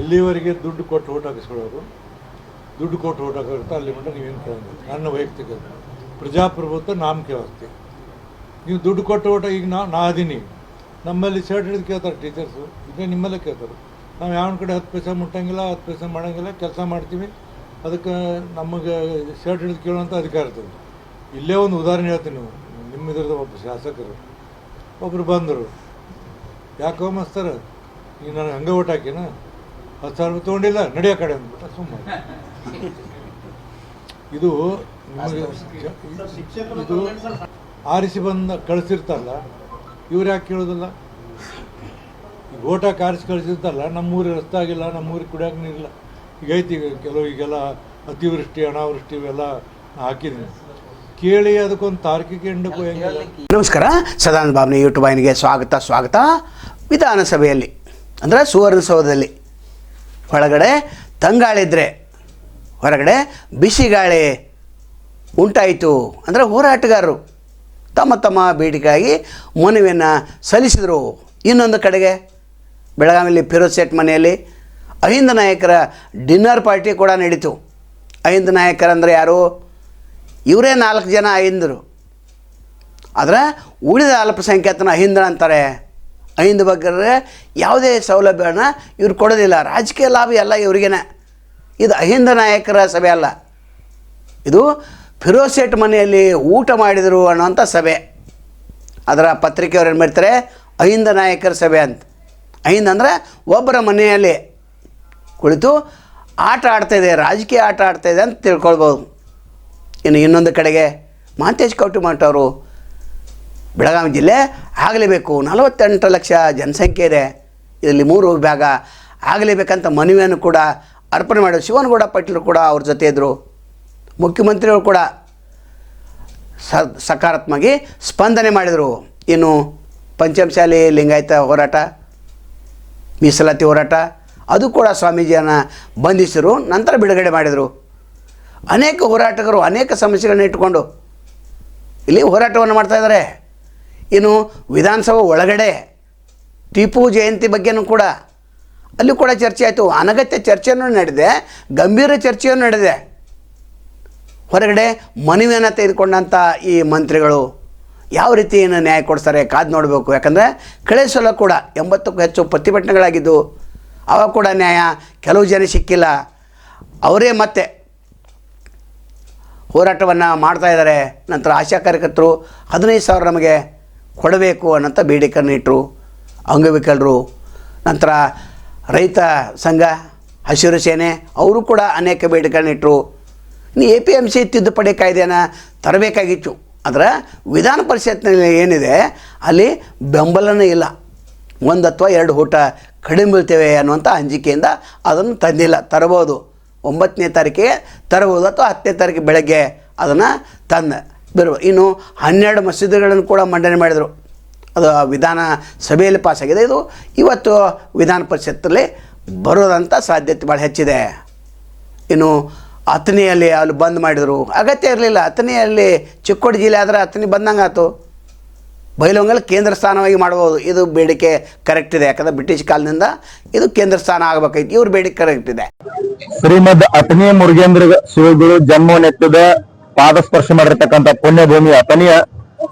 ಎಲ್ಲಿವರೆಗೆ ದುಡ್ಡು ಕೊಟ್ಟು ಓಟ್ ಹಾಕಿಸ್ಕೊಳ್ಳೋರು, ದುಡ್ಡು ಕೊಟ್ಟು ಓಟ್ ಹಾಕಿರುತ್ತೆ ಅಲ್ಲಿ ಮಟ್ಟ ನೀವೇನು ಕೇಳಂಗಿಲ್ಲ ನನ್ನ ವೈಯಕ್ತಿಕ ಪ್ರಜಾಪ್ರಭುತ್ವ ನಾಮಕೆ ವ್ಯವಸ್ಥೆ ನೀವು ದುಡ್ಡು ಕೊಟ್ಟು ಓಟ ಈಗ ನಾ ನಾ ಅದೀನಿ. ನಮ್ಮಲ್ಲಿ ಶರ್ಟ್ ಹಿಡಿದು ಕೇಳ್ತಾರೆ ಟೀಚರ್ಸು ಇದೇ ನಿಮ್ಮಲ್ಲೇ ಕೇಳ್ತಾರೆ. ನಾವು ಯಾವ ಕಡೆ ಹತ್ತು ಪೈಸೆ ಮುಟ್ಟಂಗಿಲ್ಲ, ಹತ್ತು ಪೈಸೆ ಮಾಡೋಂಗಿಲ್ಲ, ಕೆಲಸ ಮಾಡ್ತೀವಿ. ಅದಕ್ಕೆ ನಮಗೆ ಶರ್ಟ್ ಹಿಡಿದು ಕೇಳುವಂಥ ಅಧಿಕಾರ ಇರ್ತದೆ. ಇಲ್ಲೇ ಒಂದು ಉದಾಹರಣೆ ಹೇಳ್ತೀನಿ ನೀವು ನಿಮ್ಮ ಇದ್ರದ್ದು ಒಬ್ಬ ಶಾಸಕರು ಒಬ್ಬರು ಬಂದರು. ಯಾಕೋ ಮಸ್ತರ, ಈಗ ನನಗೆ ಹಂಗೆ ಓಟ್ ಹಾಕಿನ? ಹತ್ತು ಸಾವಿರ ರೂಪಾಯಿ ತೊಗೊಂಡಿಲ್ಲ ನಡೆಯೋ ಕಡೆ ಅಂದ್ಬಿಟ್ಟು. ಸುಮ್ಮನೆ ಇದು ನಿಮಗೆ ಇದು ಆರಿಸಿ ಬಂದ ಕಳಿಸಿರ್ತಾರಲ್ಲ, ಇವ್ರು ಯಾಕೆ ಕೇಳೋದಿಲ್ಲ? ಈಗ ಓಟ್ ಹಾಕಿ ಆರಿಸಿ ಕಳಿಸಿರ್ತಾರಲ್ಲ, ನಮ್ಮೂರು ರಸ್ತೆ ಆಗಿಲ್ಲ, ನಮ್ಮೂರಿಗೆ ಕುಡಿಯೋಕೆ ನೀರಿಲ್ಲ. ಈಗ ಐತಿ, ಈಗ ಕೆಲವು ಈಗೆಲ್ಲ ಅತಿವೃಷ್ಟಿ, ಅನಾವೃಷ್ಟಿ ಇವೆಲ್ಲ ಹಾಕಿದ್ದೀನಿ ಕೇಳಿ ಅದಕ್ಕೊಂದು ತಾರ್ಕಿಕ ಎಂಡಕ್ಕೆ ನಮಸ್ಕಾರ, ಸದಾನಂದ ಬಾಬ್ನ ಯೂಟ್ಯೂಬ್ ಸ್ವಾಗತ ಸ್ವಾಗತ. ವಿಧಾನಸಭೆಯಲ್ಲಿ, ಅಂದರೆ ಸುವರ್ಣಸೌಧದಲ್ಲಿ ಒಳಗಡೆ ತಂಗಾಳಿದ್ರೆ, ಹೊರಗಡೆ ಬಿಸಿಗಾಳಿ ಉಂಟಾಯಿತು. ಅಂದರೆ ಹೋರಾಟಗಾರರು ತಮ್ಮ ತಮ್ಮ ಬೇಡಿಕೆಗಾಗಿ ಮನವಿಯನ್ನು ಸಲ್ಲಿಸಿದರು. ಇನ್ನೊಂದು ಕಡೆಗೆ ಬೆಳಗಾವಿಯಲ್ಲಿ ಫಿರೋಜ್ ಸೇಟ್ ಮನೆಯಲ್ಲಿ ಅಹಿಂದ ನಾಯಕರ ಡಿನ್ನರ್ ಪಾರ್ಟಿ ಕೂಡ ನಡೀತು. ಅಹಿಂದ ನಾಯಕರಂದರೆ ಯಾರು? ಇವರೇ ನಾಲ್ಕು ಜನ ಅಹಿಂದರು. ಆದರೆ ಉಳಿದ ಅಲ್ಪಸಂಖ್ಯಾತನ ಅಹಿಂದ ಅಂತಾರೆ. ಅಹಿಂದ ಬಗ್ಗೆ ಯಾವುದೇ ಸೌಲಭ್ಯನ ಇವ್ರು ಕೊಡೋದಿಲ್ಲ. ರಾಜಕೀಯ ಲಾಭ ಎಲ್ಲ ಇವ್ರಿಗೇನೆ. ಇದು ಅಹಿಂದ ನಾಯಕರ ಸಭೆ ಅಲ್ಲ. ಇದು ಫಿರೋಸೆಟ್ ಮನೆಯಲ್ಲಿ ಊಟ ಮಾಡಿದರು ಅನ್ನೋಂಥ ಸಭೆ. ಅದರ ಪತ್ರಿಕೆಯವ್ರು ಏನು ಮಾಡ್ತಾರೆ? ಅಹಿಂದ ನಾಯಕರ ಸಭೆ ಅಂತ. ಅಹಿಂದ ಅಂದರೆ ಒಬ್ಬರ ಮನೆಯಲ್ಲಿ ಕುಳಿತು ಆಟ ಆಡ್ತಾಯಿದೆ ರಾಜಕೀಯ ಆಟ ಆಡ್ತಾಯಿದೆ ಅಂತ ತಿಳ್ಕೊಳ್ಬೋದು. ಇನ್ನು ಇನ್ನೊಂದು ಕಡೆಗೆ ಮಾಂತೇಶ್ ಕೌಟುಮಠ ಬೆಳಗಾವಿ ಜಿಲ್ಲೆ ಆಗಲೇಬೇಕು. ನಲವತ್ತೆಂಟು ಲಕ್ಷ ಜನಸಂಖ್ಯೆ ಇದೆ. ಇದರಲ್ಲಿ ಮೂರು ವಿಭಾಗ ಆಗಲೇಬೇಕಂತ ಮನವಿಯನ್ನು ಕೂಡ ಅರ್ಪಣೆ ಮಾಡಿದ್ರು. ಶಿವನಗೌಡ ಪಾಟೀಲ್ ಕೂಡ ಅವ್ರ ಜೊತೆ ಇದ್ದರು ಮುಖ್ಯಮಂತ್ರಿಗಳು ಕೂಡ ಸಕಾರಾತ್ಮಕವಾಗಿ ಸ್ಪಂದನೆ ಮಾಡಿದರು. ಇನ್ನು ಪಂಚಮಶಾಲಿ ಲಿಂಗಾಯತ ಹೋರಾಟ, ಮೀಸಲಾತಿ ಹೋರಾಟ, ಅದು ಕೂಡ ಸ್ವಾಮೀಜಿಯನ್ನು ಬಂಧಿಸಿದರು. ನಂತರ ಬಿಡುಗಡೆ ಮಾಡಿದರು. ಅನೇಕ ಹೋರಾಟಗಾರರು ಅನೇಕ ಸಮಸ್ಯೆಗಳನ್ನ ಇಟ್ಟುಕೊಂಡು ಇಲ್ಲಿ ಹೋರಾಟವನ್ನು ಮಾಡ್ತಾ ಇದ್ದಾರೆ. ಇನ್ನು ವಿಧಾನಸಭೆ ಒಳಗಡೆ ಟಿಪ್ಪು ಜಯಂತಿ ಬಗ್ಗೆನೂ ಕೂಡ ಅಲ್ಲೂ ಕೂಡ ಚರ್ಚೆ ಆಯಿತು. ಅನಗತ್ಯ ಚರ್ಚೆಯೂ ನಡೆದೆ ಗಂಭೀರ ಚರ್ಚೆಯೂ ನಡೆದೆ ಹೊರಗಡೆ ಮನವಿಯನ್ನು ತೆಗೆದುಕೊಂಡಂಥ ಈ ಮಂತ್ರಿಗಳು ಯಾವ ರೀತಿ ಏನು ನ್ಯಾಯ ಕೊಡ್ತಾರೆ ಕಾದು ನೋಡಬೇಕು. ಯಾಕಂದರೆ ಕಳೆ ಸಲ ಕೂಡ ಎಂಬತ್ತಕ್ಕೂ ಹೆಚ್ಚು ಪ್ರತಿಭಟನೆಗಳಾಗಿದ್ದು, ಅವಾಗ ಕೂಡ ನ್ಯಾಯ ಕೆಲವು ಜನ ಸಿಕ್ಕಿಲ್ಲ. ಅವರೇ ಮತ್ತೆ ಹೋರಾಟವನ್ನು ಮಾಡ್ತಾಯಿದ್ದಾರೆ ನಂತರ ಆಶಾ ಕಾರ್ಯಕರ್ತರು ಹದಿನೈದು ಸಾವಿರ ನಮಗೆ ಕೊಡಬೇಕು ಅನ್ನೋಂಥ ಬೇಡಿಕೆಯನ್ನು ಇಟ್ಟರು ಅಂಗವಿಕಲರು. ನಂತರ ರೈತ ಸಂಘ, ಹಸಿರು ಸೇನೆ, ಅವರು ಕೂಡ ಅನೇಕ ಬೇಡಿಕೆಗಳನ್ನ ಇಟ್ಟರು ಇನ್ನು ಎ ಪಿ ಎಂ ಸಿ ತಿದ್ದುಪಡಿ ಕಾಯ್ದೆಯನ್ನು ತರಬೇಕಾಗಿತ್ತು. ಆದರೆ ವಿಧಾನ ಪರಿಷತ್ನಲ್ಲಿ ಏನಿದೆ, ಅಲ್ಲಿ ಬೆಂಬಲನೇ ಇಲ್ಲ. ಒಂದು ಅಥವಾ ಎರಡು ಊಟ ಕಡಿಮೆ ಬೀಳ್ತೇವೆ ಅನ್ನುವಂಥ ಅಂಜಿಕೆಯಿಂದ ಅದನ್ನು ತಂದಿಲ್ಲ ತರಬೋದು ಒಂಬತ್ತನೇ ತಾರೀಕಿಗೆ ತರಬೋದು ಅಥವಾ ಹತ್ತನೇ ತಾರೀಕು ಬೆಳಗ್ಗೆ ಅದನ್ನು ತಂದ. ಬಿರು ಇನ್ನು ಹನ್ನೆರಡು ಮಸೀದಿಗಳನ್ನು ಕೂಡ ಮಂಡನೆ ಮಾಡಿದರು. ಅದು ವಿಧಾನ ಸಭೆಯಲ್ಲಿ ಪಾಸಾಗಿದೆ ಇದು ಇವತ್ತು ವಿಧಾನ ಪರಿಷತ್ತಲ್ಲಿ ಬರೋದಂಥ ಸಾಧ್ಯತೆ ಭಾಳ ಹೆಚ್ಚಿದೆ. ಇನ್ನು ಅಥಣಿಯಲ್ಲಿ ಅಲ್ಲಿ ಬಂದ್ ಮಾಡಿದರು. ಅಗತ್ಯ ಇರಲಿಲ್ಲ. ಅಥಣಿಯಲ್ಲಿ ಚಿಕ್ಕೋಡಿ ಜಿಲ್ಲೆ ಆದರೆ ಅಥಣಿ ಬಂದಂಗೆ ಆಯ್ತು ಬೈಲೊಂಗಲ್ ಕೇಂದ್ರ ಸ್ಥಾನವಾಗಿ ಮಾಡ್ಬೋದು. ಇದು ಬೇಡಿಕೆ ಕರೆಕ್ಟ್ ಇದೆ. ಯಾಕಂದ್ರೆ ಬ್ರಿಟಿಷ್ ಕಾಲದಿಂದ ಇದು ಕೇಂದ್ರ ಸ್ಥಾನ ಆಗಬೇಕಾಗಿತ್ತು ಇವ್ರ ಬೇಡಿಕೆ ಕರೆಕ್ಟ್ ಇದೆ. ಶ್ರೀಮದ್ ಅಥಣಿ ಮುರುಗೇಂದ್ರ ಶಿವಗಳು ಜನ್ಮವನ್ನೆತ್ತದ ಪಾದ ಸ್ಪರ್ಶ ಮಾಡಿರ್ತಕ್ಕಂಥ ಪುಣ್ಯಭೂಮಿ ಅತನಿಯ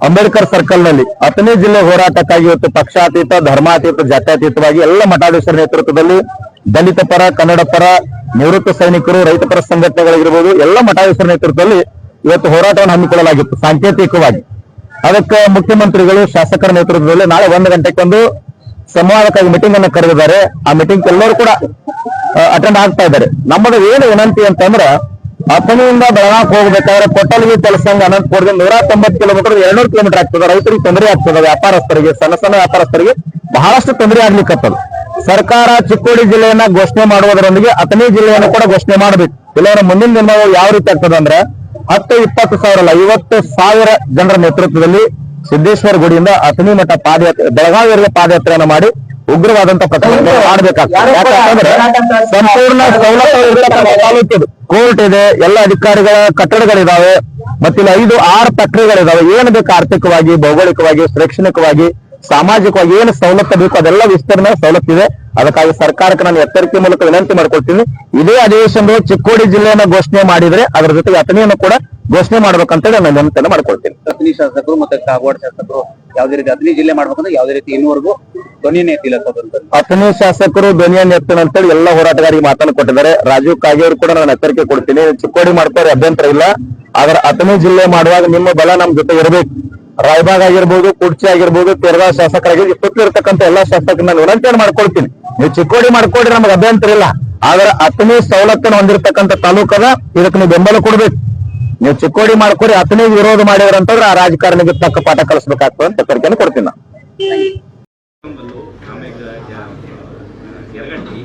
ಅಂಬೇಡ್ಕರ್ ಸರ್ಕಲ್ನಲ್ಲಿ. ಅತನಿ ಜಿಲ್ಲೆ ಹೋರಾಟಕ್ಕಾಗಿ ಇವತ್ತು ಪಕ್ಷಾತೀತ, ಧರ್ಮಾತೀತ, ಜಾತ್ಯಾತೀತವಾಗಿ ಎಲ್ಲ ಮಠಾಧೀಶರ ನೇತೃತ್ವದಲ್ಲಿ ದಲಿತ ಪರ, ಕನ್ನಡ ಪರ, ನಿವೃತ್ತ ಸೈನಿಕರು, ರೈತ ಪರ ಸಂಘಟನೆಗಳಿರ್ಬೋದು, ಎಲ್ಲ ಮಠಾಧೀಶರ ನೇತೃತ್ವದಲ್ಲಿ ಇವತ್ತು ಹೋರಾಟವನ್ನು ಹಮ್ಮಿಕೊಳ್ಳಲಾಗಿತ್ತು, ಸಾಂಕೇತಿಕವಾಗಿ. ಅದಕ್ಕೆ ಮುಖ್ಯಮಂತ್ರಿಗಳು, ಶಾಸಕರ ನೇತೃತ್ವದಲ್ಲಿ ನಾಳೆ ಒಂದು ಗಂಟೆಗೊಂದು ಸಂವಾದಕ್ಕಾಗಿ ಮೀಟಿಂಗ್ ಅನ್ನು ಕರೆದಿದ್ದಾರೆ. ಆ ಮೀಟಿಂಗ್ ಎಲ್ಲರೂ ಕೂಡ ಅಟೆಂಡ್ ಆಗ್ತಾ ಇದ್ದಾರೆ. ನಮ್ಮದು ಏನು ವಿನಂತಿ ಅಂತಂದ್ರ ಅಥಣಿಯಿಂದ ಬೆಳಗಾಕ್ ಹೋಗ್ಬೇಕಾದ್ರೆ ಕೊಟ್ಟಲ್ಗಿ ಕೆಲಸಂಗ ಅನಂತಪುರದಿಂದ ನೂರ ತೊಂಬತ್ತು ಕಿಲೋಮೀಟರ್, ಎರಡ್ನೂರು ಕಿಲೋಮೀಟರ್ ಆಗ್ತದೆ. ರೈತರಿಗೆ ತೊಂದರೆ ಆಗ್ತದೆ, ವ್ಯಾಪಾರಸ್ಥರಿಗೆ, ಸಣ್ಣ ಸಣ್ಣ ವ್ಯಾಪಾರಸ್ಥರಿಗೆ ಬಹಳಷ್ಟು ತೊಂದರೆ ಆಗ್ಲಿಕ್ಕತ್ತದ. ಸರ್ಕಾರ ಚಿಕ್ಕೋಡಿ ಜಿಲ್ಲೆಯನ್ನ ಘೋಷಣೆ ಮಾಡುವುದರೊಂದಿಗೆ ಅಥಣಿ ಜಿಲ್ಲೆಯನ್ನು ಕೂಡ ಘೋಷಣೆ ಮಾಡಬೇಕು. ಇಲ್ಲವರ ಮುಂದಿನ ದಿನ ಯಾವ ರೀತಿ ಆಗ್ತದೆ ಅಂದ್ರೆ ಹತ್ತು ಇಪ್ಪತ್ತು ಸಾವಿರ ಅಲ್ಲ, ಐವತ್ತು ಸಾವಿರ ಜನರ ನೇತೃತ್ವದಲ್ಲಿ ಸಿದ್ದೇಶ್ವರ ಗುಡಿಯಿಂದ ಅಥಣಿ ಮಠ ಪಾದಯಾತ್ರೆ ಬೆಳಗಾವಿಯವರಿಗೆ ಪಾದಯಾತ್ರೆಯನ್ನು ಮಾಡಿ ಉಗ್ರವಾದಂತ ಪ್ರಕರಣ ಮಾಡಬೇಕಾಗ್ತದೆ. ಯಾಕಂದ್ರೆ ಸಂಪೂರ್ಣ ಸೌಲಭ್ಯ ಕೋರ್ಟ್ ಇದೆ ಎಲ್ಲ ಅಧಿಕಾರಿಗಳ ಕಟ್ಟಡಗಳಿದಾವೆ ಮತ್ತಿಲ್ಲಿ ಐದು ಆರು ಪ್ರಕ್ರಿಯೆಗಳಿದಾವೆ. ಏನ್ ಬೇಕು ಆರ್ಥಿಕವಾಗಿ ಭೌಗೋಳಿಕವಾಗಿ ಶೈಕ್ಷಣಿಕವಾಗಿ ಸಾಮಾಜಿಕವಾಗಿ ಏನು ಸವಲತ್ತು ಬೇಕು ಅದೆಲ್ಲ ವಿಸ್ತರಣೆ ಸವಲತ್ತಿದೆ ಅದಕ್ಕಾಗಿ ಸರ್ಕಾರಕ್ಕೆ ನಾನು ಎಚ್ಚರಿಕೆ ಮೂಲಕ ವಿನಂತಿ ಮಾಡ್ಕೊಳ್ತೀನಿ. ಇದೇ ಅಧಿವೇಶನದಲ್ಲಿ ಚಿಕ್ಕೋಡಿ ಜಿಲ್ಲೆಯನ್ನು ಘೋಷಣೆ ಮಾಡಿದ್ರೆ ಅದರ ಜೊತೆಗೆ ಅಥಣಿಯನ್ನು ಕೂಡ ಘೋಷಣೆ ಮಾಡ್ಬೇಕಂತೇಳಿ ನಾನು ವಿನಂತಿಯನ್ನು ಮಾಡ್ಕೊಳ್ತೀನಿ. ಅಥಣಿ ಶಾಸಕರು ಮತ್ತೆ ಕಾಗವಾಡ ಶಾಸಕರು ಯಾವ್ದೇ ರೀತಿ ಅಥಣಿ ಜಿಲ್ಲೆ ಮಾಡ್ಬೇಕಂದ್ರೆ ಯಾವ್ದೇ ರೀತಿ ಇನ್ನೂವರೆಗೂ ಧ್ವನಿನೇ ಎತ್ತಿಲ್ಲ ಅಥಣಿ ಶಾಸಕರು ಧ್ವನಿಯನ್ನು ಎತ್ತಣ ಅಂತೇಳಿ ಎಲ್ಲ ಹೋರಾಟಗಾರಿಗೆ ಮಾತನ್ನು ಕೊಟ್ಟಿದ್ದಾರೆ. ರಾಜೀವ್ ಅವರು ಕೂಡ ನಾನು ಎಚ್ಚರಿಕೆ ಕೊಡ್ತೀನಿ. ಚಿಕ್ಕೋಡಿ ಮಾಡ್ತಾರೆ ಅಭ್ಯಂತರ ಇಲ್ಲ. ಆದ್ರೆ ಅಥಣಿ ಜಿಲ್ಲೆ ಮಾಡುವಾಗ ನಿಮ್ಮ ಬಲ ನಮ್ ಜೊತೆ ಇರಬೇಕು. ರಾಯಬಾಗ್ ಆಗಿರ್ಬೋದು, ಕುಡ್ಚಿ ಆಗಿರ್ಬೋದು ತೆರಗಾ ಶಾಸಕರಾಗಿ ಇರ್ತಕ್ಕಂಥ ಎಲ್ಲಾ ಶಾಸಕರನ್ನ ನಾನು ವಿನಂತಿಯನ್ನು ಮಾಡ್ಕೊಳ್ತೀನಿ. ನೀವು ಚಿಕ್ಕೋಡಿ ಮಾಡ್ಕೊಡ್ರಿ ನಮ್ಗೆ ಅಭ್ಯಂತರ ಇಲ್ಲ. ಆದ್ರೆ ಅಥಣಿ ಸವಲತ್ತನ್ನು ಹೊಂದಿರತಕ್ಕಂಥ ತಾಲೂಕದ ಇದಕ್ಕೆ ನೀವು ಬೆಂಬಲ ಕೊಡ್ಬೇಕು. ನೀವು ಚಿಕ್ಕೋಡಿ ಮಾಡ್ಕೊಡಿ ಅಥಣಿ ವಿರೋಧ ಮಾಡಿದ್ರಂತಂದ್ರೆ ಆ ರಾಜಕಾರಣಿಗೆ ತಕ್ಕ ಪಾಠ ಕಲಿಸ್ಬೇಕಾಗ್ತದೆ ಅಂತ ಎಚ್ಚರಿಕೆಯನ್ನು ಕೊಡ್ತೀನಿ ಬಲ್ಲು ಆಮೇಲೆ ಯರಗಟ್ಟಿ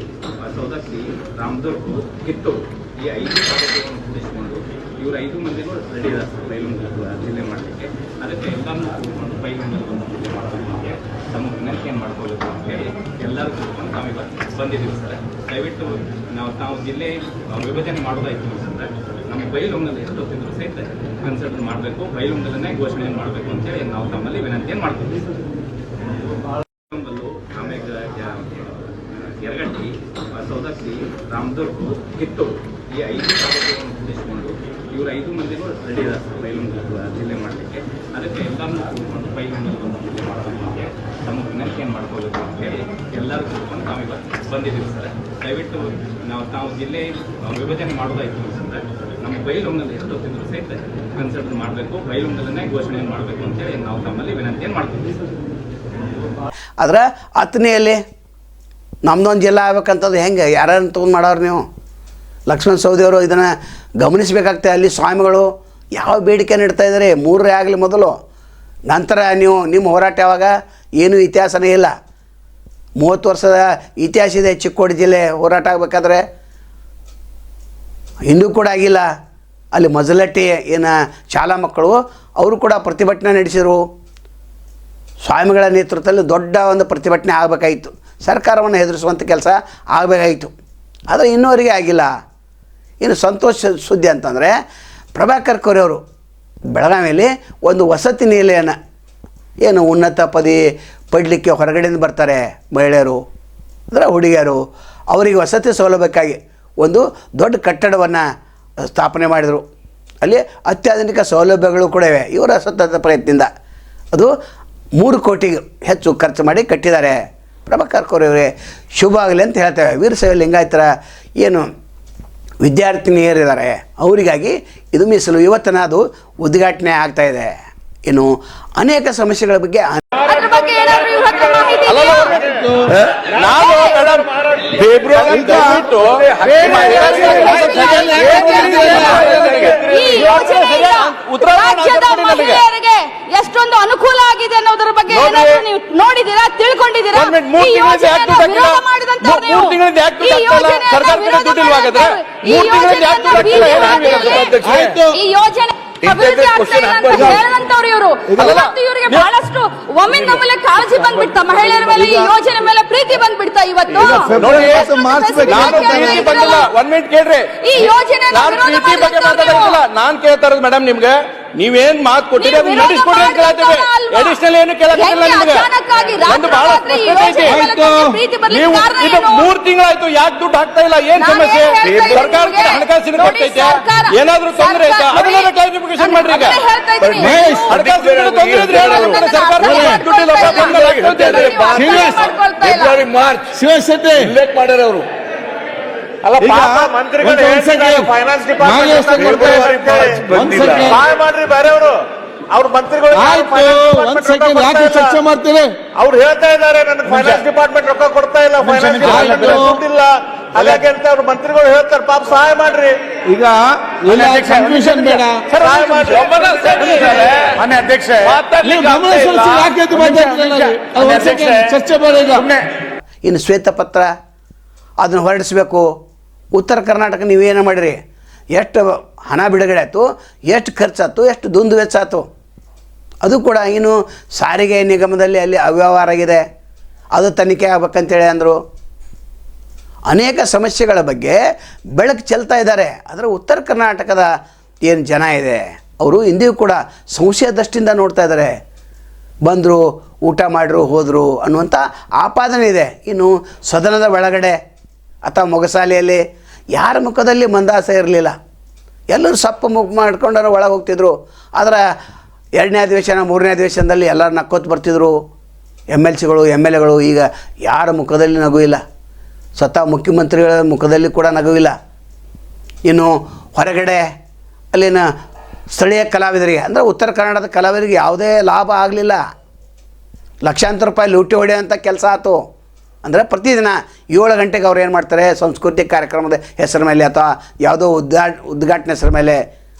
ಸೌದತ್ತಿ ರಾಮದುರ್ಗ, ಕಿತ್ತೂರು ಈ ಐದು ತಾಲೂಕುಗಳನ್ನು ಕೂಡಿಸಿಕೊಂಡು ಇವರು ಐದು ಮಂದಿನೂ ರೆಡಿ ಇದ್ದಾರೆ ಬೈಲೊಂದು ಜಿಲ್ಲೆ ಮಾಡಲಿಕ್ಕೆ. ಅದಕ್ಕೆ ಎಲ್ಲರನ್ನೂ ಕೂತ್ಕೊಂಡು ಬೈಲೊಂದು ಒಂದು ಜಿಲ್ಲೆ ಮಾಡೋದಕ್ಕೆ ತಮ್ಮ ವಿನಂತಿ ಏನು ಮಾಡ್ಕೋಬೇಕು ಅಂತ ಹೇಳಿ ಎಲ್ಲರೂ ಕೂತ್ಕೊಂಡು ನಾವೀಗ ಬಂದಿದ್ದೀವಿ ಸರ್. ದಯವಿಟ್ಟು ನಾವು ತಾವು ಜಿಲ್ಲೆ ವಿಭಜನೆ ಮಾಡೋದಾಯ್ತು ಸರ್ ನಮ್ಮ ಬೈಲೊಂಗಲ್ ಎಷ್ಟು ಹೊತ್ತಿದ್ರು ಸಹಿತ ಕನ್ಸಿಡರ್ ಮಾಡಬೇಕು ಬೈಲೊಂಗಲನ್ನೇ ಘೋಷಣೆ ಮಾಡಬೇಕು ಅಂತೇಳಿ ನಾವು ತಮ್ಮಲ್ಲಿ ವಿನಂತಿಯನ್ನು ಮಾಡ್ತೀವಿ ರಾಮದುರ್ಗ ಕಿತ್ತೂರು ಈ ಐದು ತಾಲೂಕುಗಳನ್ನು ಕೂಡಿಸಿಕೊಂಡು ಇವರು ಐದು ಮಂದಿನೂ ರೆಡಿ ಇದ್ದಾರೆ ಬೈಲೊಂದು ಜಿಲ್ಲೆ ಮಾಡಲಿಕ್ಕೆ. ಅದಕ್ಕೆ ಎಲ್ಲರನ್ನೂ ಕೂತ್ಕೊಂಡು ಬೈಲೊಂದು ಒಂದು ಜಿಲ್ಲೆ ಮಾಡೋದಕ್ಕೆ ತಮ್ಮ ಏನು ಮಾಡ್ಕೋಬೇಕು ಅಂತ ಹೇಳಿ ಎಲ್ಲರೂ ಕೂತ್ಕೊಂಡು ನಾವೀಗ ಬಂದಿದ್ದೀವಿ ಸರ್. ದಯವಿಟ್ಟು ನಾವು ತಾವು ಜಿಲ್ಲೆ ವಿಭಜನೆ ಮಾಡೋದಾಯ್ತು ಅಂತಂದರೆ ನಮ್ಮ ಬೈಲೊಂಗಲ್ಲಿ ಎಷ್ಟೊತ್ತಿದ್ರು ಸಹಿತ ಕನ್ಸಿಡರ್ ಮಾಡಬೇಕು ಬೈಲೊಂಗಲನ್ನೇ ಘೋಷಣೆ ಮಾಡಬೇಕು ಅಂತೇಳಿ ನಾವು ತಮ್ಮಲ್ಲಿ ವಿನಂತಿಯನ್ನು ಮಾಡ್ತೀವಿ. ಸರ್ ಆದ್ರೆ ಅಥಣಿಯಲ್ಲಿ ನಮ್ದೊಂದು ಜಿಲ್ಲಾ ಆಗ್ಬೇಕಂತದ್ದು ಹೆಂಗೆ? ಯಾರನ್ನು ತೊಗೊಂಡು ಮಾಡೋರು ನೀವು? ಲಕ್ಷ್ಮಣ ಸೌದಿಯವರು ಇದನ್ನು ಗಮನಿಸಬೇಕಾಗ್ತದೆ ಅಲ್ಲಿ ಸ್ವಾಮಿಗಳು. ಯಾವ ಬೇಡಿಕೆ ನೀಡ್ತಾ ಇದ್ದಾರೆ? ಮೂರರೇ ಆಗಲಿ ಮೊದಲು. ನಂತರ ನೀವು ನಿಮ್ಮ ಹೋರಾಟ ಯಾವಾಗ? ಏನೂ ಇತಿಹಾಸನೇ ಇಲ್ಲ. ಮೂವತ್ತು ವರ್ಷದ ಇತಿಹಾಸ ಇದೆ ಚಿಕ್ಕೋಡಿ ಜಿಲ್ಲೆ ಹೋರಾಟ ಆಗಬೇಕಾದ್ರೆ. ಹಿಂದೂ ಕೂಡ ಆಗಿಲ್ಲ. ಅಲ್ಲಿ ಮಜಲಟ್ಟಿ ಏನು ಶಾಲಾ ಮಕ್ಕಳು, ಅವರು ಕೂಡ ಪ್ರತಿಭಟನೆ ನಡೆಸಿದರು. ಸ್ವಾಮಿಗಳ ನೇತೃತ್ವದಲ್ಲಿ ದೊಡ್ಡ ಒಂದು ಪ್ರತಿಭಟನೆ ಆಗಬೇಕಾಯಿತು. ಸರ್ಕಾರವನ್ನು ಹೆದರಿಸುವಂಥ ಕೆಲಸ ಆಗಬೇಕಾಯಿತು ಆದರೆ ಇನ್ನೂವರೆಗೆ ಆಗಿಲ್ಲ. ಇನ್ನು ಸಂತೋಷ ಸುದ್ದಿ ಅಂತಂದರೆ ಪ್ರಭಾಕರ್ ಕೋರೆ ಅವರು ಬೆಳಗಾವಿಯಲ್ಲಿ ಒಂದು ವಸತಿ ನಿಲಯನ ಏನು ಉನ್ನತ ಪದವಿ ಪಡಲಿಕ್ಕೆ ಹೊರಗಡೆಯಿಂದ ಬರ್ತಾರೆ ಮಹಿಳೆಯರು, ಅಂದರೆ ಹುಡುಗಿಯರು. ಅವರಿಗೆ ವಸತಿ ಸೌಲಭ್ಯಕ್ಕಾಗಿ ಒಂದು ದೊಡ್ಡ ಕಟ್ಟಡವನ್ನು ಸ್ಥಾಪನೆ ಮಾಡಿದರು. ಅಲ್ಲಿ ಅತ್ಯಾಧುನಿಕ ಸೌಲಭ್ಯಗಳು ಕೂಡ ಇವೆ. ಇವರ ಸತತ ಪ್ರಯತ್ನದಿಂದ ಅದು ಮೂರು ಕೋಟಿಗೆ ಹೆಚ್ಚು ಖರ್ಚು ಮಾಡಿ ಕಟ್ಟಿದ್ದಾರೆ. ಪ್ರಭಾಕರ್ ಕೋರೆ ಅವರೇ ಶುಭ ಆಗಲಿ ಅಂತ ಹೇಳ್ತೇವೆ. ವೀರಶೈವ ಲಿಂಗಾಯತರ ಏನು ವಿದ್ಯಾರ್ಥಿನಿಯರಿದ್ದಾರೆ ಅವರಿಗಾಗಿ ಇದು ಮೀಸಲು ಇವತ್ತಿನ ಅದು ಉದ್ಘಾಟನೆ ಆಗ್ತಾ ಇದೆ. ಇನ್ನು ಅನೇಕ ಸಮಸ್ಯೆಗಳ ಬಗ್ಗೆ ರಾಜ್ಯದ ಮಹಿಳೆಯರಿಗೆ ಎಷ್ಟೊಂದು ಅನುಕೂಲ ಆಗಿದೆ ಅನ್ನೋದ್ರ ಬಗ್ಗೆ ನೀವು ನೋಡಿದೀರಾ ತಿಳ್ಕೊಂಡಿದ್ದೀರಾ? ಈ ಯೋಜನೆಯನ್ನ ವಿರೋಧ ಮಾಡಿದಂತವ್ರು ನೀವು. ಈ ಯೋಜನೆ ಅಭಿವೃದ್ಧಿ ಆಗ್ತಾ ಇಲ್ಲ ಅಂತ ಹೇಳಿದಂತವ್ರು ಇವರು. ಇವರಿಗೆ ಬಹಳಷ್ಟು ಒಮ್ಮಿಂದೊಮ್ಮೆಲೆ ಕಾಳಜಿ ಬಂದ್ಬಿಡ್ತಾ ಮಹಿಳೆಯರ ಮೇಲೆ ಈ ಯೋಜನೆ ಮೇಲೆ ಪ್ರೀತಿ ಬಂದ್ಬಿಡ್ತಾ ಇವತ್ತು? ನಾನು ಪ್ರೀತಿ ಬಂದಿಲ್ಲ ಒನ್ ಮಿನಿಟ್ ಕೇಳ್ರಿ. ಈ ಯೋಜನೆ ನಾನು ಪ್ರೀತಿ ಬಗ್ಗೆ ಮಾತಾಡಂಗಿಲ್ಲ ನಾನ್ ಕೇಳ್ತಾ ಇರೋದು ಮೇಡಮ್ ನಿಮ್ಗೆ. ನೀವೇನ್ ಮಾತು ಕೊಟ್ಟಿದೆ ಅದನ್ನ ನಡೆಸ್ಕೊಡ್ರಿ ಅಂತ ಕೇಳ್ತೇವೆ ಅಡಿಷನಲ್ ಏನು ಕೇಳಕ್ಕಿಲ್ಲ ನಿಮಗೆ? ಒಂದು ಬಹಳ ಸ್ಪಷ್ಟತೆ ಐತಿ. ನೀವು ಇದು ಮೂರ್ ತಿಂಗಳಾಯ್ತು ಯಾಕೆ ದುಡ್ಡು ಹಾಕ್ತಾ ಇಲ್ಲ? ಏನ್ ಸಮಸ್ಯೆ? ಸರ್ಕಾರಕ್ಕೆ? ಹಣಕಾಸಿನ ಕೊಟ್ಟೈತೆ ಏನಾದ್ರೂ ತೊಂದರೆ ಐತಾ? ಅದನ್ನ ಕ್ಲಾರಿಫಿಕೇಶನ್ ಮಾಡ್ರಿ ಈಗ. ಹಣಕಾಸಿನ ತೊಂದರೆ ಇದ್ರೆ ಸರ್ಕಾರ ದುಡ್ಡಿಲ್ಲ. ಫೆಬ್ರವರಿ ಮಾರ್ಚ್ ಶಿವಶಕ್ತಿ ಉಲ್ಲೇಖ ಮಾಡ್ಯಾರ ಅವರು ಅಲ್ಲ ಈಗ ಪಾಪ ಮಂತ್ರಿಗಳು ಒಂದ್ ಹೇಳ್ತಿದ್ದಾರೆ, second. ಫೈನಾನ್ಸ್. ಡಿಪಾರ್ಟ್ಮೆಂಟ್ ಮಾಡ್ರಿ ಬೇರೆಯವರು. ಅವ್ರ ಮಂತ್ರಿಗಳು ಚರ್ಚೆ ಮಾಡ್ತೀರಿ? ಅವ್ರು ಹೇಳ್ತಾ ಇದ್ದಾರೆ ನನಗೆ ಫೈನಾನ್ಸ್ ಡಿಪಾರ್ಟ್ಮೆಂಟ್ ರೊಕ್ಕ ಕೊಡ್ತಾ ಇಲ್ಲ ಫೈನಾನ್ಸ್ ಡಿಪಾರ್ಟ್ಮೆಂಟ್ ಹಾಗಾಗಿ ಅಂತ ಅವ್ರ ಮಂತ್ರಿಗಳು ಹೇಳ್ತಾರೆ ಪಾಪ ಸಹಾಯ ಮಾಡ್ರಿ. ಈಗ ಇಲ್ಲ ಕನ್ಫ್ಯೂಷನ್ ಬೇಡ. ಸಹಾಯ ಮಾಡ್ರಿ ಅಧ್ಯಕ್ಷ. ಚರ್ಚೆ ಬೇಡ ಇನ್ನು ಶ್ವೇತಪತ್ರ ಅದನ್ನು ಹೊರಡಿಸ್ಬೇಕು. ಉತ್ತರ ಕರ್ನಾಟಕ ನೀವೇನು ಮಾಡಿರಿ? ಎಷ್ಟು ಹಣ ಬಿಡುಗಡೆ ಆಯಿತು ಎಷ್ಟು ಖರ್ಚಾಯ್ತು? ಎಷ್ಟು ದುಂದು ವೆಚ್ಚ ಆಯ್ತು ಅದು ಕೂಡ ಏನು ಸಾರಿಗೆ ನಿಗಮದಲ್ಲಿ ಅಲ್ಲಿ ಅವ್ಯವಹಾರ ಆಗಿದೆ. ಅದು ತನಿಖೆ ಆಗ್ಬೇಕಂತೇಳಿ ಅಂದರು. ಅನೇಕ ಸಮಸ್ಯೆಗಳ ಬಗ್ಗೆ ಬೆಳಕು ಚೆಲ್ತಾ ಇದ್ದಾರೆ. ಆದರೆ ಉತ್ತರ ಕರ್ನಾಟಕದ ಏನು ಜನ ಇದೆ, ಅವರು ಇಂದಿಗೂ ಕೂಡ ಸಂಶಯ ದೃಷ್ಟಿಯಿಂದ ನೋಡ್ತಾ ಇದ್ದಾರೆ. ಬಂದರು, ಊಟ ಮಾಡಿರು ಹೋದರು ಅನ್ನುವಂಥ ಆಪಾದನೆ ಇದೆ. ಇನ್ನು ಸದನದ ಒಳಗಡೆ ಅಥವಾ ಮೊಗಸಾಲೆಯಲ್ಲಿ ಯಾರ ಮುಖದಲ್ಲಿ ಮಂದಾಸ ಇರಲಿಲ್ಲ? ಎಲ್ಲರೂ ಸಪ್ಪು ಮುಖ ಮಾಡ್ಕೊಂಡು ಒಳಗೆ ಹೋಗ್ತಿದ್ರು. ಆದರೆ ಎರಡನೇ ಅಧಿವೇಶನ, ಮೂರನೇ ಅಧಿವೇಶನದಲ್ಲಿ ಎಲ್ಲರೂ ನಕ್ಕೋತ್ ಬರ್ತಿದ್ರು. ಎಂ ಎಲ್ ಸಿಗಳು ಎಂ ಎಲ್ ಎಗಳು ಈಗ ಯಾರ ಮುಖದಲ್ಲಿ ನಗು ಇಲ್ಲ ಸ್ವತಃ ಮುಖ್ಯಮಂತ್ರಿಗಳ ಮುಖದಲ್ಲಿ ಕೂಡ ನಗು ಇಲ್ಲ ಇನ್ನು ಹೊರಗಡೆ ಅಲ್ಲಿನ ಸ್ಥಳೀಯ ಕಲಾವಿದರಿಗೆ, ಅಂದರೆ ಉತ್ತರ ಕನ್ನಡದ ಕಲಾವಿದರಿಗೆ ಯಾವುದೇ ಲಾಭ ಆಗಲಿಲ್ಲ. ಲಕ್ಷಾಂತರ ರೂಪಾಯಿ ಲೂಟಿ ಹೊಡೆಯೋಂಥ ಕೆಲಸ ಆಯಿತು ಅಂದರೆ ಪ್ರತಿದಿನ ಏಳು ಗಂಟೆಗೆ ಅವ್ರು ಏನು ಮಾಡ್ತಾರೆ? ಸಾಂಸ್ಕೃತಿಕ ಕಾರ್ಯಕ್ರಮದ ಹೆಸರ ಮೇಲೆ ಅಥವಾ ಯಾವುದೋ ಉದ್ಘಾ ಉದ್ಘಾಟನೆ ಹೆಸರ ಮೇಲೆ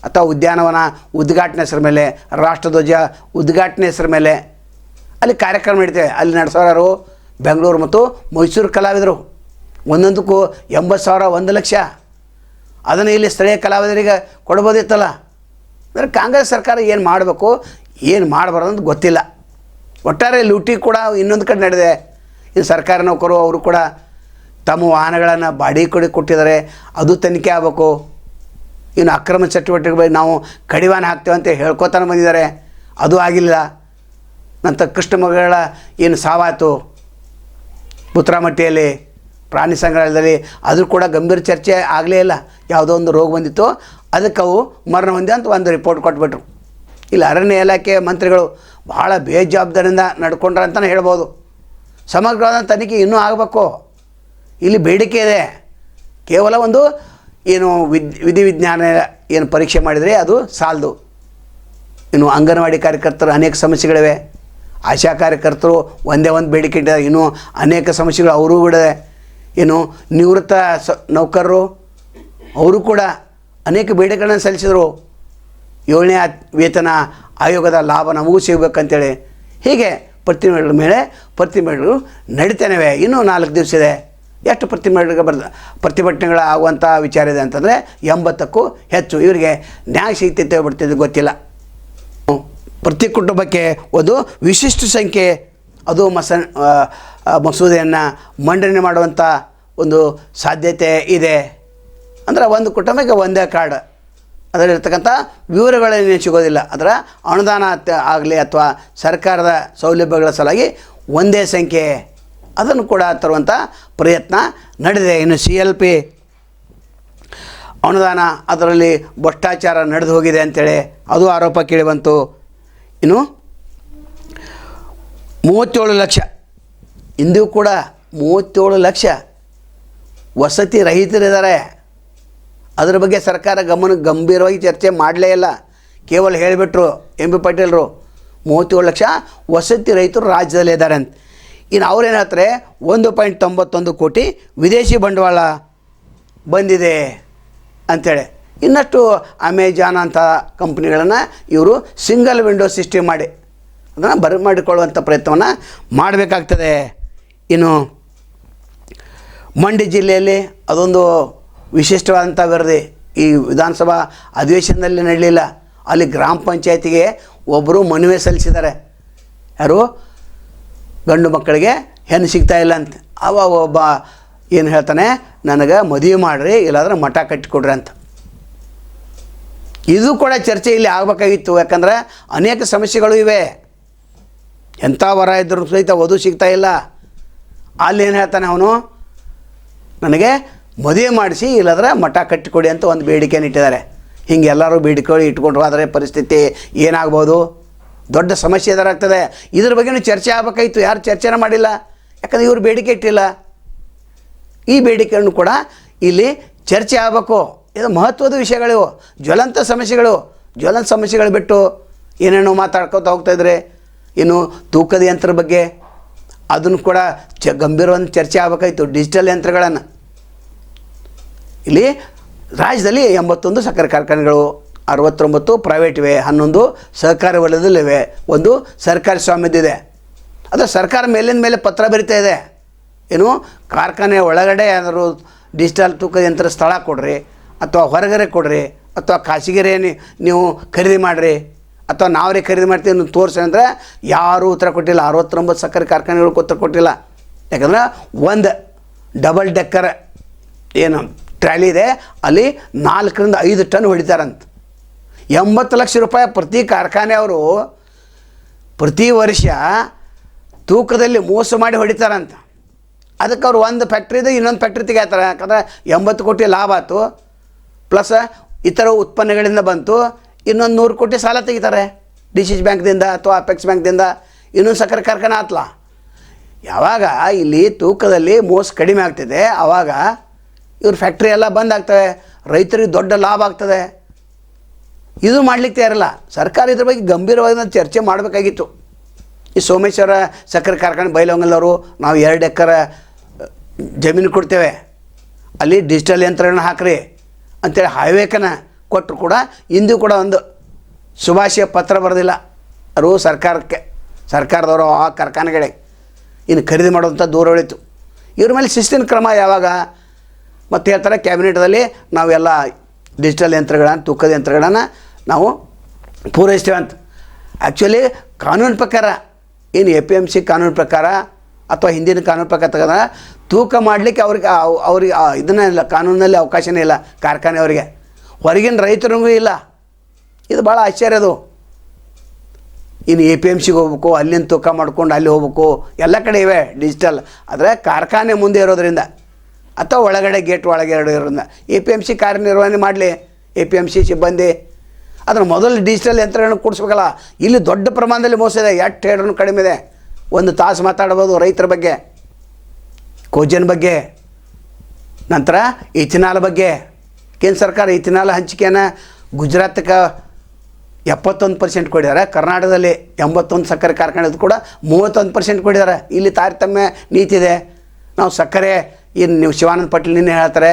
ಅಥವಾ ಉದ್ಯಾನವನ ಉದ್ಘಾಟನೆ ಹೆಸರ ಮೇಲೆ, ರಾಷ್ಟ್ರಧ್ವಜ ಉದ್ಘಾಟನೆ ಹೆಸರ ಮೇಲೆ ಅಲ್ಲಿ ಕಾರ್ಯಕ್ರಮ ನಡೀತೇವೆ. ಅಲ್ಲಿ ನಡೆಸೋರು ಬೆಂಗಳೂರು ಮತ್ತು ಮೈಸೂರು ಕಲಾವಿದರು. ಒಂದೊಂದಕ್ಕೂ ಎಂಬತ್ತು ಸಾವಿರ ಒಂದು ಲಕ್ಷ. ಅದನ್ನು ಇಲ್ಲಿ ಸ್ಥಳೀಯ ಕಲಾವಿದರಿಗೆ ಕೊಡ್ಬೋದಿತ್ತಲ್ಲ? ಅಂದರೆ ಕಾಂಗ್ರೆಸ್ ಸರ್ಕಾರ ಏನು ಮಾಡಬೇಕು, ಏನು ಮಾಡಬಾರ್ದು ಅಂತ ಗೊತ್ತಿಲ್ಲ. ಒಟ್ಟಾರೆ ಲೂಟಿ ಕೂಡ ಇನ್ನೊಂದು ಕಡೆ ನಡೆದಿದೆ. ಇನ್ನು ಸರ್ಕಾರಿ ನೌಕರು ಅವರು ಕೂಡ ತಮ್ಮ ವಾಹನಗಳನ್ನು ಬಾಡಿಗೆ ಕೊಡಿ ಕೊಟ್ಟಿದ್ದಾರೆ. ಅದು ತನಿಖೆ ಆಗಬೇಕು. ಇನ್ನು ಅಕ್ರಮ ಚಟುವಟಿಕೆ ಬಗ್ಗೆ ನಾವು ಕಡಿವಾಣ ಹಾಕ್ತೇವೆ ಅಂತ ಹೇಳ್ಕೊತಾನೆ ಬಂದಿದ್ದಾರೆ. ಅದು ಆಗಿಲ್ಲ. ನಂತರ ಕೃಷ್ಣ ಮಗಳ ಏನು ಸಾವಾಯಿತು ಪುತ್ರಮಟ್ಟಿಯಲ್ಲಿ ಪ್ರಾಣಿ ಸಂಗ್ರಹಾಲಯದಲ್ಲಿ ಅದು ಕೂಡ ಗಂಭೀರ ಚರ್ಚೆ ಆಗಲೇ ಇಲ್ಲ. ಯಾವುದೋ ಒಂದು ರೋಗ ಬಂದಿತ್ತು. ಅದಕ್ಕೆ ಅವು ಮರಣ ಹೊಂದಿ ಅಂತ ಒಂದು ರಿಪೋರ್ಟ್ ಕೊಟ್ಬಿಟ್ರು. ಇಲ್ಲಿ ಅರಣ್ಯ ಇಲಾಖೆ ಮಂತ್ರಿಗಳು ಭಾಳ ಬೇಜವಾಬ್ದಾರಿಯಿಂದ ನಡ್ಕೊಂಡ್ರ ಅಂತಲೇ ಹೇಳ್ಬೋದು. ಸಮಗ್ರವಾದ ತನಿಖೆ ಇನ್ನೂ ಆಗಬೇಕು. ಇಲ್ಲಿ ಬೇಡಿಕೆ ಇದೆ. ಕೇವಲ ಒಂದು ಏನು ವಿದ್, ವಿಧಿವಿಜ್ಞಾನ ಏನು ಪರೀಕ್ಷೆ ಮಾಡಿದರೆ ಅದು ಸಾಲದು. ಇನ್ನು ಅಂಗನವಾಡಿ ಕಾರ್ಯಕರ್ತರು ಅನೇಕ ಸಮಸ್ಯೆಗಳಿವೆ. ಆಶಾ ಕಾರ್ಯಕರ್ತರು ಒಂದೇ ಒಂದು ಬೇಡಿಕೆ ಇಟ್ಟಿದ್ದಾರೆ. ಇನ್ನೂ ಅನೇಕ ಸಮಸ್ಯೆಗಳು ಅವರು ಕೂಡ ಏನು ನಿವೃತ್ತ ಸ, ನೌಕರರು ಅವರು ಕೂಡ ಅನೇಕ ಬೇಡಿಕೆಗಳನ್ನು ಸಲ್ಲಿಸಿದರು. ಏಳನೇ ವೇತನ ಆಯೋಗದ ಲಾಭ ನಮಗೂ ಸಿಗಬೇಕಂತೇಳಿ. ಹೀಗೆ ಪ್ರತಿಮೆಗಳ ಮೇಲೆ ಪ್ರತಿಮೆಗಳು ನಡೀತಾನವೆ? ಇನ್ನೂ ನಾಲ್ಕು ದಿವಸ ಇದೆ. ಎಷ್ಟು ಪ್ರತಿಮೆಗಳಿಗೆ ಬರ್ದ, ಪ್ರತಿಭಟನೆಗಳು ಆಗುವಂಥ ವಿಚಾರ ಇದೆ ಅಂತಂದರೆ ಎಂಬತ್ತಕ್ಕೂ ಹೆಚ್ಚು. ಇವರಿಗೆ ನ್ಯಾಯ ಸಿಗ್ತೈತೆ ಬಿಡ್ತಿದ್ದು ಗೊತ್ತಿಲ್ಲ. ಪ್ರತಿ ಕುಟುಂಬಕ್ಕೆ ಒಂದು ವಿಶಿಷ್ಟ ಸಂಖ್ಯೆ ಅದು ಮಸ ಮಸೂದೆಯನ್ನು ಮಂಡನೆ ಮಾಡುವಂಥ ಒಂದು ಸಾಧ್ಯತೆ ಇದೆ. ಅಂದರೆ ಒಂದು ಕುಟುಂಬಕ್ಕೆ ಒಂದೇ ಕಾರ್ಡ್. ಅದರಲ್ಲಿರ್ತಕ್ಕಂಥ ವಿವರಗಳೇನು ಸಿಗೋದಿಲ್ಲ ಅದರ ಅನುದಾನ ಆಗಲಿ ಅಥವಾ ಸರ್ಕಾರದ ಸೌಲಭ್ಯಗಳ ಸಲುವಾಗಿ ಒಂದೇ ಸಂಖ್ಯೆ ಅದನ್ನು ಕೂಡ ತರುವಂಥ ಪ್ರಯತ್ನ ನಡೆದಿದೆ. ಇನ್ನು ಸಿ ಎಲ್ ಪಿ ಅನುದಾನ ಅದರಲ್ಲಿ ಭ್ರಷ್ಟಾಚಾರ ನಡೆದು ಹೋಗಿದೆ ಅಂತೇಳಿ ಅದು ಆರೋಪ ಕೇಳಿಬಂತು ಇನ್ನು ಮೂವತ್ತೇಳು ಲಕ್ಷ, ಇಂದಿಗೂ ಕೂಡ ಮೂವತ್ತೇಳು ಲಕ್ಷ ವಸತಿ ರಹಿತರಿದ್ದಾರೆ. ಅದರ ಬಗ್ಗೆ ಸರ್ಕಾರ ಗಮನ ಗಂಭೀರವಾಗಿ ಚರ್ಚೆ ಮಾಡಲೇ ಇಲ್ಲ. ಕೇವಲ ಹೇಳಿಬಿಟ್ರು ಎಂ ಬಿ ಪಾಟೀಲರು, ಮೂವತ್ತೇಳು ಲಕ್ಷ ವಸತಿ ರೈತರು ರಾಜ್ಯದಲ್ಲಿ ಇದ್ದಾರೆ ಅಂತ. ಇನ್ನು ಅವ್ರೇನು ಹೇಳ್ತಾರೆ ಒಂದು ಪಾಯಿಂಟ್ ತೊಂಬತ್ತೊಂದು ಕೋಟಿ ವಿದೇಶಿ ಬಂಡವಾಳ ಬಂದಿದೆ ಅಂಥೇಳಿ ಇನ್ನಷ್ಟು ಅಮೆಜಾನ್ ಅಂಥ ಕಂಪ್ನಿಗಳನ್ನು ಇವರು ಸಿಂಗಲ್ ವಿಂಡೋ ಸಿಸ್ಟಮ್ ಮಾಡಿ, ಅದನ್ನು ಬರ ಮಾಡಿಕೊಳ್ಳುವಂಥ ಪ್ರಯತ್ನವನ್ನು ಮಾಡಬೇಕಾಗ್ತದೆ. ಇನ್ನು ಮಂಡ್ಯ ಜಿಲ್ಲೆಯಲ್ಲಿ ಅದೊಂದು ವಿಶಿಷ್ಟವಾದಂಥ ವರದಿ ಈ ವಿಧಾನಸಭಾ ಅಧಿವೇಶನದಲ್ಲಿ ನಡೆಯಲಿಲ್ಲ. ಅಲ್ಲಿ ಗ್ರಾಮ ಪಂಚಾಯತಿಗೆ ಒಬ್ಬರು ಮನವಿ ಸಲ್ಲಿಸಿದ್ದಾರೆ. ಯಾರು? ಗಂಡು ಮಕ್ಕಳಿಗೆ ಹೆಣ್ಣು ಸಿಗ್ತಾ ಇಲ್ಲ ಅಂತ. ಅವ ಒಬ್ಬ ಏನು ಹೇಳ್ತಾನೆ, ನನಗೆ ಮದುವೆ ಮಾಡಿರಿ, ಇಲ್ಲಾಂದ್ರೆ ಮಠ ಕಟ್ಟಿಕೊಡ್ರಿ ಅಂತ. ಇದು ಕೂಡ ಚರ್ಚೆ ಇಲ್ಲಿ ಆಗಬೇಕಾಗಿತ್ತು. ಯಾಕಂದ್ರೆ ಅನೇಕ ಸಮಸ್ಯೆಗಳು ಇವೆ. ಎಂಥ ವರ ಇದ್ರೂ ಸಹಿತ ವಧು ಸಿಗ್ತಾ ಇಲ್ಲ. ಅಲ್ಲಿ ಏನು ಹೇಳ್ತಾನೆ ಅವನು? ನನಗೆ ಮದುವೆ ಮಾಡಿಸಿ, ಇಲ್ಲದ್ರೆ ಮಠ ಕಟ್ಟಿಕೊಡಿ ಅಂತ ಒಂದು ಬೇಡಿಕೆಯನ್ನು ಇಟ್ಟಿದ್ದಾರೆ. ಹಿಂಗೆ ಎಲ್ಲರೂ ಬೇಡಿಕೆ ಇಟ್ಕೊಂಡು ಹೋದರೆ ಪರಿಸ್ಥಿತಿ ಏನಾಗ್ಬೋದು? ದೊಡ್ಡ ಸಮಸ್ಯೆ ಎದುರಾಗ್ತದೆ. ಇದ್ರ ಬಗ್ಗೆನೂ ಚರ್ಚೆ ಆಗ್ಬೇಕಾಯ್ತು. ಯಾರು ಚರ್ಚೆನೇ ಮಾಡಿಲ್ಲ. ಯಾಕಂದ್ರೆ ಇವರು ಬೇಡಿಕೆ ಇಟ್ಟಿಲ್ಲ. ಈ ಬೇಡಿಕೆಯನ್ನು ಕೂಡ ಇಲ್ಲಿ ಚರ್ಚೆ ಆಗಬೇಕು. ಇದು ಮಹತ್ವದ ವಿಷಯಗಳು. ಜ್ವಲಂತ ಸಮಸ್ಯೆಗಳು. ಜ್ವಲಂತ ಸಮಸ್ಯೆಗಳು ಬಿಟ್ಟು ಏನೇನೋ ಮಾತಾಡ್ಕೊತ ಹೋಗ್ತಾಯಿದ್ರೆ ಇನ್ನು ತೂಕದ ಯಂತ್ರ ಬಗ್ಗೆ ಅದನ್ನು ಕೂಡ ಚ ಗಂಭೀರವಾದ ಚರ್ಚೆ ಆಗಬೇಕಾಯ್ತು. ಡಿಜಿಟಲ್ ಯಂತ್ರಗಳನ್ನು. ಇಲ್ಲಿ ರಾಜ್ಯದಲ್ಲಿ ಎಂಬತ್ತೊಂದು ಸಕ್ಕರೆ ಕಾರ್ಖಾನೆಗಳು, ಅರವತ್ತೊಂಬತ್ತು ಪ್ರೈವೇಟ್ ಇವೆ, ಹನ್ನೊಂದು ಸಹಕಾರಿ ವಲಯದಲ್ಲಿವೆ ಒಂದು ಸರ್ಕಾರಿ ಸ್ವಾಮ್ಯದಿದೆ ಅದು ಸರ್ಕಾರ ಮೇಲಿನ ಮೇಲೆ ಪತ್ರ ಬರಿತಾ ಇದೆ. ಏನು ಕಾರ್ಖಾನೆ ಒಳಗಡೆ ಏನಾದರೂ ಡಿಜಿಟಲ್ ತೂಕದ ಯಂತ್ರ ಸ್ಥಳ ಕೊಡ್ರಿ, ಅಥವಾ ಹೊರಗಡೆ ಕೊಡ್ರಿ, ಅಥವಾ ಖಾಸಗಿರೇ ನೀವು ಖರೀದಿ ಮಾಡಿರಿ, ಅಥವಾ ನಾವರೇ ಖರೀದಿ ಮಾಡ್ತೀವಿ ಅಂತ ತೋರಿಸಿ ಅಂದರೆ ಯಾರೂ ಉತ್ತರ ಕೊಟ್ಟಿಲ್ಲ. ಅರವತ್ತೊಂಬತ್ತು ಸಕ್ಕರೆ ಕಾರ್ಖಾನೆಗಳಿಗೆ ಉತ್ತರ ಕೊಟ್ಟಿಲ್ಲ. ಯಾಕಂದ್ರೆ ಒಂದು ಡಬಲ್ ಡೆಕ್ಕರ್ ಏನು ಟ್ರ್ಯಾಲಿ ಇದೆ, ಅಲ್ಲಿ ನಾಲ್ಕರಿಂದ ಐದು ಟನ್ ಹೊಡಿತಾರಂತ. ಎಂಬತ್ತು ಲಕ್ಷ ರೂಪಾಯಿ ಪ್ರತಿ ಕಾರ್ಖಾನೆಯವರು ಪ್ರತಿ ವರ್ಷ ತೂಕದಲ್ಲಿ ಮೋಸ ಮಾಡಿ ಹೊಡಿತಾರಂತ. ಅದಕ್ಕೆ ಅವ್ರು ಒಂದು ಫ್ಯಾಕ್ಟ್ರಿದು ಇನ್ನೊಂದು ಫ್ಯಾಕ್ಟ್ರಿ ತೆಗಿತಾರೆ ಯಾಕಂದ್ರೆ ಎಂಬತ್ತು ಕೋಟಿ ಲಾಭ ಆಯಿತು. ಪ್ಲಸ್ ಇತರ ಉತ್ಪನ್ನಗಳಿಂದ ಬಂತು. ಇನ್ನೊಂದು ನೂರು ಕೋಟಿ ಸಾಲ ತೆಗಿತಾರೆ. ಡಿ ಸಿ ಬ್ಯಾಂಕ್ದಿಂದ ಅಥವಾ ಅಪೆಕ್ಸ್ ಬ್ಯಾಂಕ್ದಿಂದ ಇನ್ನೊಂದು ಸಕ್ಕರೆ ಕಾರ್ಖಾನೆ ಆತ್ಲ. ಯಾವಾಗ ಇಲ್ಲಿ ತೂಕದಲ್ಲಿ ಮೋಸ ಕಡಿಮೆ ಆಗ್ತಿದೆ ಆವಾಗ ಇವ್ರ ಫ್ಯಾಕ್ಟ್ರಿ ಎಲ್ಲ ಬಂದ್ ಆಗ್ತವೆ, ರೈತರಿಗೆ ದೊಡ್ಡ ಲಾಭ ಆಗ್ತದೆ. ಇದು ಮಾಡಲಿಕ್ಕೆ ಇರಲ್ಲ ಸರ್ಕಾರ ಇದ್ರ ಬಗ್ಗೆ ಗಂಭೀರವಾದ ಚರ್ಚೆ ಮಾಡಬೇಕಾಗಿತ್ತು. ಈ ಸೋಮೇಶ್ವರ ಸಕ್ಕರೆ ಕಾರ್ಖಾನೆ ಬೈಲಹೊಂಗಲವರು, ನಾವು ಎರಡು ಎಕರೆ ಜಮೀನು ಕೊಡ್ತೇವೆ. ಅಲ್ಲಿ ಡಿಜಿಟಲ್ ಯಂತ್ರಗಳನ್ನ ಹಾಕ್ರಿ. ಅಂತೇಳಿ ಹೈವೇಕನ ಕೊಟ್ಟರು ಕೂಡ ಇಂದು ಕೂಡ ಒಂದು ಶುಭಾಶಯ ಪತ್ರ ಬರೋದಿಲ್ಲ. ಅವರು ಸರ್ಕಾರಕ್ಕೆ, ಸರ್ಕಾರದವರು ಆ ಕಾರ್ಖಾನೆಗಳಿಗೆ. ಇನ್ನು ಖರೀದಿ ಮಾಡುವಂಥ ದೂರ ಉಳಿತು ಇವ್ರ ಮೇಲೆ ಶಿಸ್ತಿನ ಕ್ರಮ ಯಾವಾಗ? ಮತ್ತು ಹೇಳ್ತಾರೆ ಕ್ಯಾಬಿನೆಟ್ದಲ್ಲಿ ನಾವೆಲ್ಲ ಡಿಜಿಟಲ್ ಯಂತ್ರಗಳನ್ನು, ತೂಕದ ಯಂತ್ರಗಳನ್ನು ನಾವು ಪೂರೈಸ್ತೇವೆ ಅಂತ. ಆ್ಯಕ್ಚುಲಿ ಕಾನೂನು ಪ್ರಕಾರ, ಏನು ಎ ಪಿ ಎಂ ಸಿ ಕಾನೂನು ಪ್ರಕಾರ ಅಥವಾ ಹಿಂದಿನ ಕಾನೂನು ಪ್ರಕಾರ ತಗೊಂಡ ತೂಕ ಮಾಡಲಿಕ್ಕೆ ಅವ್ರಿಗೆ, ಅವ್- ಅವ್ರಿಗೆ ಇದನ್ನೇ ಇಲ್ಲ ಕಾನೂನಲ್ಲಿ ಅವಕಾಶನೇ ಇಲ್ಲ ಕಾರ್ಖಾನೆಯವರಿಗೆ ಹೊರಗಿನ ರೈತರಿಗೂ ಇಲ್ಲ. ಇದು ಭಾಳ ಆಶ್ಚರ್ಯದು ಇನ್ನು ಎ ಪಿ ಎಂ ಸಿಗೆ ಹೋಗ್ಬೇಕು, ಅಲ್ಲಿಂದ ತೂಕ ಮಾಡ್ಕೊಂಡು ಅಲ್ಲಿ ಹೋಗ್ಬೇಕು, ಎಲ್ಲ ಕಡೆ ಇವೆ ಡಿಜಿಟಲ್. ಆದರೆ ಕಾರ್ಖಾನೆ ಮುಂದೆ ಇರೋದ್ರಿಂದ ಅಥವಾ ಒಳಗಡೆ ಗೇಟ್ ಒಳಗೆ ಎರಡು ಇರೋದನ್ನ ಎ ಪಿ ಎಂ ಸಿ ಕಾರ್ಯನಿರ್ವಹಣೆ ಮಾಡಲಿ. ಎ ಪಿ ಎಂ ಸಿ ಸಿಬ್ಬಂದಿ ಅದರ ಮೊದಲು ಡಿಜಿಟಲ್ ಯಂತ್ರಗಳನ್ನು ಕೂಡಿಸ್ಬೇಕಲ್ಲ. ಇಲ್ಲಿ ದೊಡ್ಡ ಪ್ರಮಾಣದಲ್ಲಿ ಮೋಸ ಇದೆ. ಎಷ್ಟು ಹೇಳೋನು ಕಡಿಮೆ ಇದೆ. ಒಂದು ತಾಸು ಮಾತಾಡ್ಬೋದು ರೈತರ ಬಗ್ಗೆ. ಕೋಜನ್ ಬಗ್ಗೆ. ನಂತರ ಇಥಿನಾಲ್ ಬಗ್ಗೆ. ಕೇಂದ್ರ ಸರ್ಕಾರ ಇಥಿನಾಲ್ ಹಂಚಿಕೆಯನ್ನು ಗುಜರಾತ್ಗೆ ಎಪ್ಪತ್ತೊಂದು ಪರ್ಸೆಂಟ್ ಕೊಡಿದ್ದಾರೆ ಕರ್ನಾಟಕದಲ್ಲಿ ಎಂಬತ್ತೊಂದು ಸಕ್ಕರೆ ಕಾರ್ಖಾನೆದು ಕೂಡ ಮೂವತ್ತೊಂದು ಪರ್ಸೆಂಟ್ ಕೊಡಿದ್ದಾರೆ ಇಲ್ಲಿ ತಾರತಮ್ಯ ನೀತಿದೆ. ನಾವು ಸಕ್ಕರೆ ಇನ್ನು ನೀವು ಶಿವಾನಂದ ಪಟೇಲ್ ನಿನ್ನೆ ಹೇಳ್ತಾರೆ,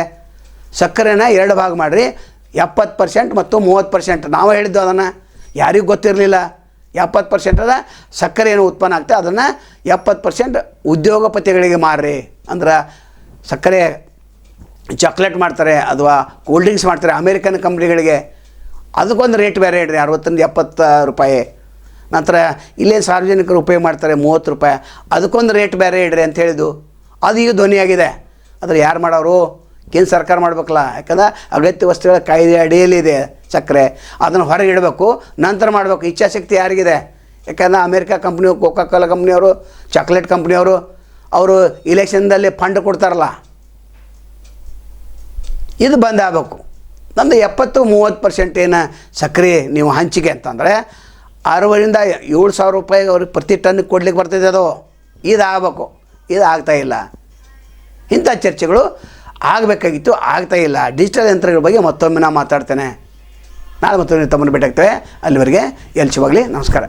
ಸಕ್ಕರೆನ ಎರಡು ಭಾಗ ಮಾಡಿರಿ, ಎಪ್ಪತ್ತು ಪರ್ಸೆಂಟ್ ಮತ್ತು ಮೂವತ್ತು ಪರ್ಸೆಂಟ್ ನಾವು ಹೇಳಿದ್ದು ಅದನ್ನು. ಯಾರಿಗೂ ಗೊತ್ತಿರಲಿಲ್ಲ. ಎಪ್ಪತ್ತು ಪರ್ಸೆಂಟ್ ಅದ, ಸಕ್ಕರೆ ಏನು ಉತ್ಪನ್ನ ಆಗ್ತದೆ, ಅದನ್ನು ಎಪ್ಪತ್ತು ಪರ್ಸೆಂಟ್ ಉದ್ಯೋಗಪತಿಗಳಿಗೆ ಮಾರ್ರಿ. ಅಂದ್ರೆ ಸಕ್ಕರೆ ಚಾಕ್ಲೇಟ್ ಮಾಡ್ತಾರೆ, ಅಥವಾ ಕೂಲ್ ಡ್ರಿಂಕ್ಸ್ ಮಾಡ್ತಾರೆ ಅಮೇರಿಕನ್ ಕಂಪ್ನಿಗಳಿಗೆ. ಅದಕ್ಕೊಂದು ರೇಟ್ ಬೇರೆ ಇಡ್ರಿ ಅರವತ್ತರಿಂದ ಎಪ್ಪತ್ತು ರೂಪಾಯಿ. ನಂತರ ಇಲ್ಲೇ ಸಾರ್ವಜನಿಕರು ಉಪಯೋಗ ಮಾಡ್ತಾರೆ, ಮೂವತ್ತು ರೂಪಾಯಿ. ಅದಕ್ಕೊಂದು ರೇಟ್ ಬೇರೆ ಇಡ್ರಿ ಅಂತ ಹೇಳಿದ್ದು. ಅದು ಈಗ ಧ್ವನಿಯಾಗಿದೆ. ಆದರೆ ಯಾರು ಮಾಡೋರು? ಕೇಂದ್ರ ಸರ್ಕಾರ ಮಾಡಬೇಕಲ್ಲ. ಯಾಕಂದ್ರೆ ಅಗತ್ಯ ವಸ್ತುಗಳ ಕಾಯ್ದೆ ಅಡಿಯಲ್ಲಿದೆ ಸಕ್ಕರೆ ಅದನ್ನು ಹೊರಗೆ ಇಡಬೇಕು. ನಂತರ ಮಾಡಬೇಕು. ಇಚ್ಛಾಶಕ್ತಿ ಯಾರಿಗಿದೆ? ಯಾಕಂದ್ರೆ ಅಮೇರಿಕಾ ಕಂಪ್ನಿ ಕೋಕಾ ಕೋಲಾ ಕಂಪ್ನಿಯವರು ಚಾಕ್ಲೇಟ್ ಕಂಪ್ನಿಯವರು ಅವರು ಇಲೆಕ್ಷನ್ದಲ್ಲಿ ಫಂಡ್ ಕೊಡ್ತಾರಲ್ಲ. ಇದು ಬಂದ್ ಆಗಬೇಕು. ನಮ್ಮದು ಎಪ್ಪತ್ತು, ಮೂವತ್ತು ಪರ್ಸೆಂಟ್ ಏನು ಸಕ್ಕರೆ ನೀವು ಹಂಚಿಕೆ ಅಂತಂದರೆ ಅರವರಿಂದ ಏಳು ಸಾವಿರ ರೂಪಾಯಿ ಅವ್ರಿಗೆ ಪ್ರತಿ ಟನ್ ಕೊಡ್ಲಿಕ್ಕೆ ಬರ್ತಿದೆ ಅದು. ಇದು ಆಗಬೇಕು ಇದು ಆಗ್ತಾ ಇಲ್ಲ. ಇಂಥ ಚರ್ಚೆಗಳು ಆಗಬೇಕಾಗಿತ್ತು, ಆಗ್ತಾ ಇಲ್ಲ. ಡಿಜಿಟಲ್ ಯಂತ್ರಗಳ ಬಗ್ಗೆ ಮತ್ತೊಮ್ಮೆ ನಾನು ಮಾತಾಡ್ತೇನೆ. ನಾಳೆ ಮತ್ತೊಮ್ಮೆ ತಮ್ಮನ್ನು ಭೇಟಾಗ್ತೇವೆ ಅಲ್ಲಿವರೆಗೆ ಎಲ್ಲಿ ಶಿವಾಗಲಿ ನಮಸ್ಕಾರ.